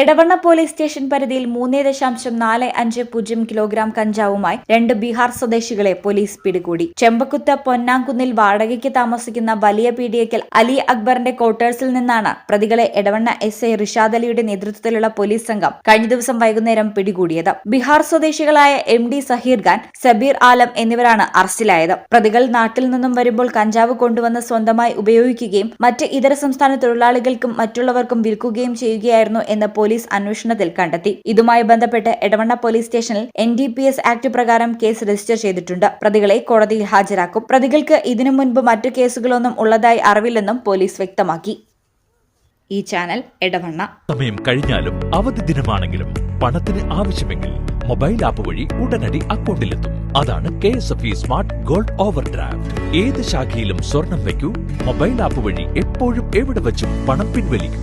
Edavanna police station പരിധിയിൽ മൂന്ന് ദശാംശം നാല് അഞ്ച് പൂജ്യം കിലോഗ്രാം കഞ്ചാവുമായി രണ്ട് ബീഹാർ സ്വദേശികളെ പോലീസ് പിടികൂടി. ചെമ്പക്കുത്ത് പൊന്നാങ്കുന്നിൽ വാടകയ്ക്ക് താമസിക്കുന്ന വലിയ പീഡിയക്കൽ അലി അക്ബറിന്റെ ക്വാർട്ടേഴ്സിൽ നിന്നാണ് പ്രതികളെ എടവണ്ണ എസ് ഐ റിഷാദ് അലിയുടെ നേതൃത്വത്തിലുള്ള പോലീസ് സംഘം കഴിഞ്ഞ ദിവസം വൈകുന്നേരം പിടികൂടിയത്. ബീഹാർ സ്വദേശികളായ എം ഡി സഹീർ ഖാൻ സബീർ ആലം എന്നിവരാണ് അറസ്റ്റിലായത്. പ്രതികൾ നാട്ടിൽ നിന്നും വരുമ്പോൾ കഞ്ചാവ് കൊണ്ടുവന്ന് സ്വന്തമായി ഉപയോഗിക്കുകയും മറ്റ് ഇതര സംസ്ഥാന തൊഴിലാളികൾക്കും മറ്റുള്ളവർക്കും വിൽക്കുകയും ചെയ്യുകയായിരുന്നു എന്ന് പോലീസ് അന്വേഷണത്തിൽ കണ്ടെത്തി. ഇതുമായി ബന്ധപ്പെട്ട് എടവണ്ണ പോലീസ് സ്റ്റേഷനിൽ N D P S act പ്രകാരം കേസ് രജിസ്റ്റർ ചെയ്തിട്ടുണ്ട്. പ്രതികളെ കോടതിയിൽ ഹാജരാക്കും. പ്രതികൾക്ക് ഇതിനു മുൻപ് മറ്റു കേസുകളൊന്നും ഉള്ളതായി അറിവില്ലെന്നും പോലീസ് വ്യക്തമാക്കി. ഈ ചാനൽ എടവണ്ണ. സമയം കഴിഞ്ഞാലും അവധി ദിനമാണെങ്കിലും പണത്തിന് ആവശ്യമെങ്കിൽ മൊബൈൽ ആപ്പ് വഴി ഉടനടി അക്കൗണ്ടിലെത്തും. അതാണ് K S F E smart gold overdraft ഏത് ശാഖയിലും സ്വർണം വയ്ക്കൂ. മൊബൈൽ ആപ്പ് വഴി എപ്പോഴും എവിടെ വെച്ചും പണം പിൻവലിക്കൂ.